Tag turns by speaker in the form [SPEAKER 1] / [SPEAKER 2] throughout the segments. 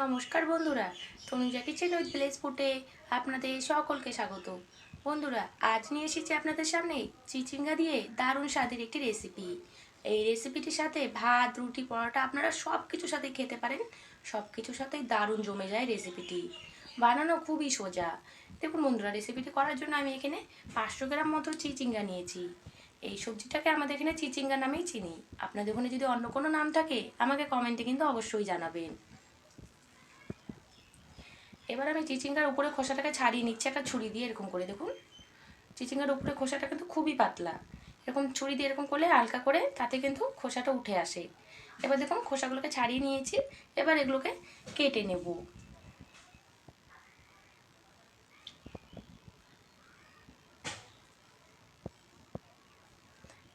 [SPEAKER 1] নমস্কার বন্ধুরা Tanuja kitchen with village ফুটে আপনাদের সকলকে স্বাগত। বন্ধুরা, আজ নিয়ে এসেছি আপনাদের সামনে চিচিঙ্গা দিয়ে দারুণ স্বাদের একটি রেসিপি এই রেসিপিটির সাথে ভাত, রুটি, পরোটা আপনারা সব কিছুর সাথে খেতে পারেন। সব কিছুর সাথেই দারুণ জমে যায় রেসিপিটি বানানো খুবই সোজা। দেখুন বন্ধুরা রেসিপিটি করার জন্য আমি এখানে পাঁচশো গ্রাম মতো চিচিঙ্গা নিয়েছি। এই সবজিটাকে আমাদের এখানে চিচিঙ্গা নামেই চিনি। আপনাদের ওখানে যদি অন্য কোনো নাম থাকে, আমাকে কমেন্টে কিন্তু অবশ্যই জানাবেন। এবার আমি চিচিঙ্গার উপরে খোসাটাকে ছাড়িয়ে নিচ্ছি, একটা ছুরি দিয়ে এরকম করে, দেখুন। চিচিঙ্গার উপরে খোসাটা কিন্তু খুবই পাতলা। এরকম ছুরি দিয়ে এরকম করলে হালকা করে তাতে কিন্তু খোসাটা উঠে আসে। এবার দেখুন, খোসাগুলোকে ছাড়িয়ে নিয়েছি, এবার এগুলোকে কেটে নেব।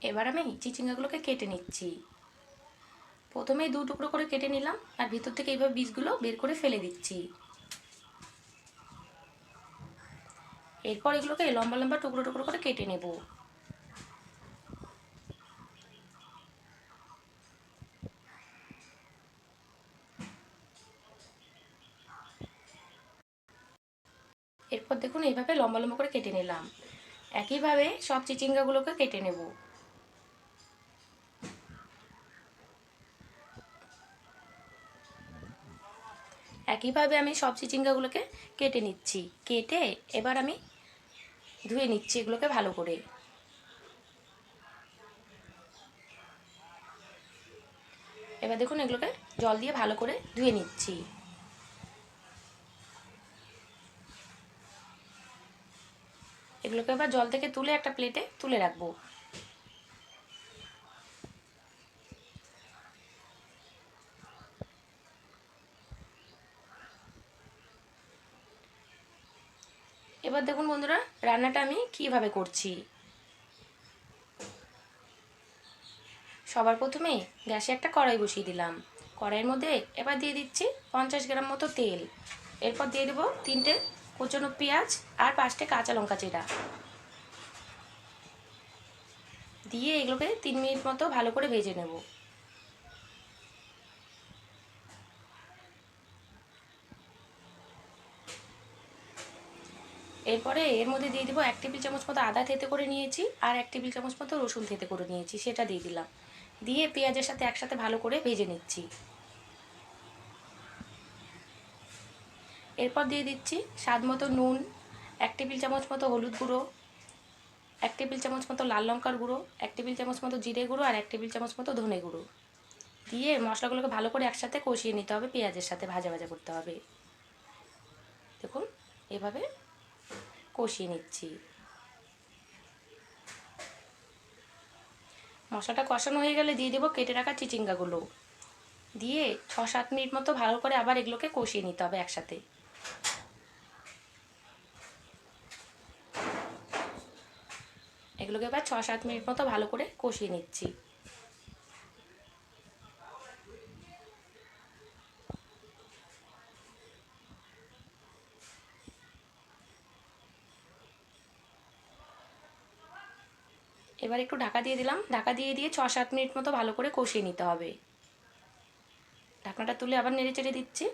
[SPEAKER 1] এবার আমি চিচিঙ্গাগুলোকে কেটে নিচ্ছি। প্রথমেই দু টুকরো করে কেটে নিলাম, আর ভিতর থেকে এইভাবে বীজগুলো বের করে ফেলে দিচ্ছি। এরপর এগুলোকে লম্বা লম্বা টুকরো টুকরো করে কেটে নেব। এরপর দেখুন এইভাবে লম্বা লম্বা করে কেটে নিলাম। একইভাবে সব চিচিঙ্গাগুলোকে কেটে নেব। একইভাবে আমি সব চিচিঙ্গাগুলোকে কেটে নিচ্ছি। কেটে এবার আমি ধুয়ে নিচ্ছি, এগুলোকে ভালো করে। এবার দেখুন এগুলোকে জল দিয়ে ভালো করে ধুয়ে নিচ্ছি। এগুলোকে এবার জল থেকে তুলে একটা প্লেটে তুলে রাখব। এবার দেখুন বন্ধুরা, রান্নাটা আমি কীভাবে করছি? সবার প্রথমে গ্যাসে একটা কড়াই বসিয়ে দিলাম। কড়াইয়ের মধ্যে এবার দিয়ে দিচ্ছি পঞ্চাশ গ্রাম মতো তেল। এরপর দিয়ে দেবো তিনটে কুচনো পেঁয়াজ আর পাঁচটে কাঁচা লঙ্কা চেরা। দিয়ে এগুলোকে তিন মিনিট মতো ভালো করে ভেজে নেব। এরপরে এর মধ্যে দিয়ে দিব এক টেবিল চামচ মতো আদা থেতে করে নিয়েছি আর এক টেবিল চামচ মতো রসুন থেতে করে নিয়েছি, সেটা দিয়ে দিলাম। দিয়ে পেঁয়াজের সাথে একসাথে ভালো করে ভেজে নিচ্ছি। এরপর দিয়ে দিচ্ছি স্বাদ মতো নুন, এক টেবিল চামচ মতো হলুদ গুঁড়ো, এক টেবিল চামচ মতো লাল লঙ্কার গুঁড়ো, এক টেবিল চামচ মতো জিরে গুঁড়ো আর এক টেবিল চামচ মতো ধনে গুঁড়ো। দিয়ে মশলাগুলোকে ভালো করে একসাথে কষিয়ে নিতে হবে, পেঁয়াজের সাথে ভাজা ভাজা করতে হবে। দেখুন, এভাবে কষিয়ে নিচ্ছি। মশলাটা কষানো হয়ে গেলে দিয়ে দেবো কেটে রাখা চিচিঙ্গাগুলো। দিয়ে ছ সাত মিনিট মতো ভালো করে আবার এগুলোকে কষিয়ে নিতে হবে একসাথে। এগুলোকে এবার ছ সাত মিনিট মতো ভালো করে কষিয়ে নিচ্ছি। এবার একটু ঢাকা দিয়ে দিলাম। ঢাকা দিয়ে দিয়ে ছ সাত মিনিট মতো ভালো করে কষিয়ে নিতে হবে। ঢাকনাটা তুলে আবার নেড়ে চেড়ে দিচ্ছি।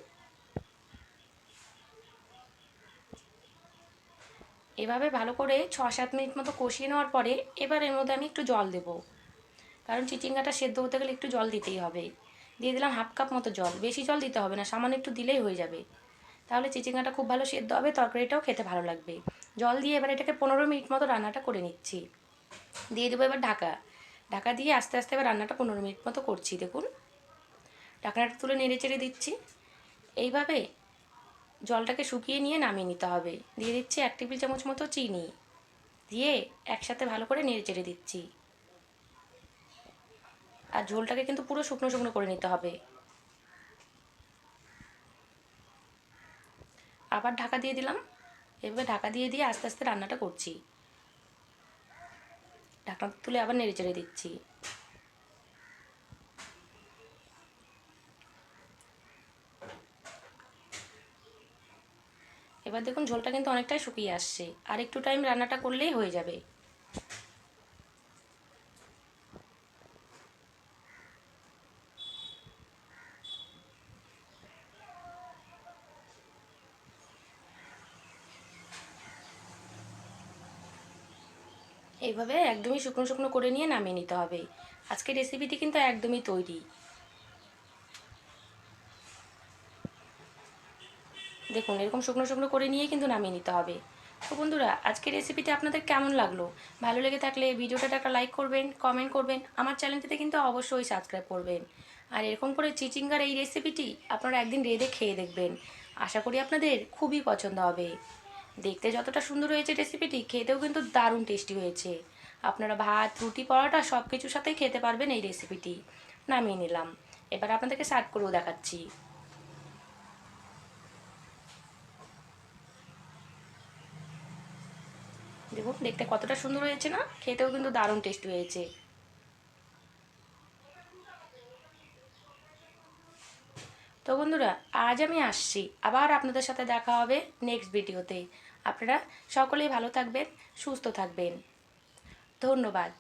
[SPEAKER 1] এভাবে ভালো করে ছ সাত মিনিট মতো কষিয়ে নেওয়ার পরে এবার এর মধ্যে আমি একটু জল দেব। কারণ চিচিঙ্গাটা সেদ্ধ হতে গেলে একটু জল দিতেই হবে। দিয়ে দিলাম হাফ কাপ মতো জল। বেশি জল দিতে হবে না, সামান্য একটু দিলেই হয়ে যাবে। তাহলে চিচিঙ্গাটা খুব ভালো সেদ্ধ হবে, তরকারিটাও খেতে ভালো লাগবে। জল দিয়ে এবার এটাকে পনেরো মিনিট মতো রান্নাটা করে নিচ্ছি। দিয়ে দেবো এবার ঢাকা। ঢাকা দিয়ে আস্তে আস্তে এবার রান্নাটা পনেরো মিনিট মতো করছি, দেখুন। ঢাকনাটা তুলে নেড়ে চেড়ে দিচ্ছি। এইভাবে জলটাকে শুকিয়ে নিয়ে নামিয়ে নিতে হবে। দিয়ে দিচ্ছি এক টেবিল চামচ মতো চিনি। দিয়ে একসাথে ভালো করে নেড়ে চেড়ে দিচ্ছি। আর ঝোলটাকে কিন্তু পুরো শুকনো শুকনো করে নিতে হবে। আবার ঢাকা দিয়ে দিলাম। এভাবে ঢাকা দিয়ে দিয়ে আস্তে আস্তে রান্নাটা করছি। ঢাকনা তুলে আবার নেড়ে চেড়ে দিচ্ছি। এবার দেখুন ঝোলটা কিন্তু অনেকটাই শুকিয়ে আসছে। আর একটু টাইম রান্নাটা করলেই হয়ে যাবে। এইভাবে একদমই শুকনো শুকনো করে নিয়ে নামিয়ে নিতে হবে। আজকের রেসিপিটি কিন্তু একদমই তৈরি। দেখুন, এরকম শুকনো শুকনো করে নিয়ে কিন্তু নামিয়ে নিতে হবে। তো বন্ধুরা, আজকের রেসিপিটি আপনাদের কেমন লাগল? ভালো লেগে থাকলে ভিডিওটাতে একটা লাইক করবেন কমেন্ট করবেন, আমার চ্যানেলটিতে কিন্তু অবশ্যই সাবস্ক্রাইব করবেন। আর এরকম করে চিচিঙ্গার এই রেসিপিটি আপনারা একদিন রেঁধে খেয়ে দেখবেন। আশা করি আপনাদের খুবই পছন্দ হবে। দেখতে যতটা সুন্দর হয়েছে রেসিপিটি খেতেও কিন্তু দারুণ টেস্টি হয়েছে। আপনারা ভাত, রুটি, পরোটা সব কিছুর সাথেই খেতে পারবেন এই রেসিপিটি নামিয়ে নিলাম। এবার আপনাদেরকে সার্ভ করেও দেখাচ্ছি। দেখুন, দেখতে কতটা সুন্দর হয়েছে না? খেতেও কিন্তু দারুণ টেস্টি হয়েছে। তো বন্ধুরা, আজ আমি আসছি। আবার আপনাদের সাথে দেখা হবে নেক্সট ভিডিওতে আপনারা সকলেই ভালো থাকবেন, সুস্থ থাকবেন। ধন্যবাদ।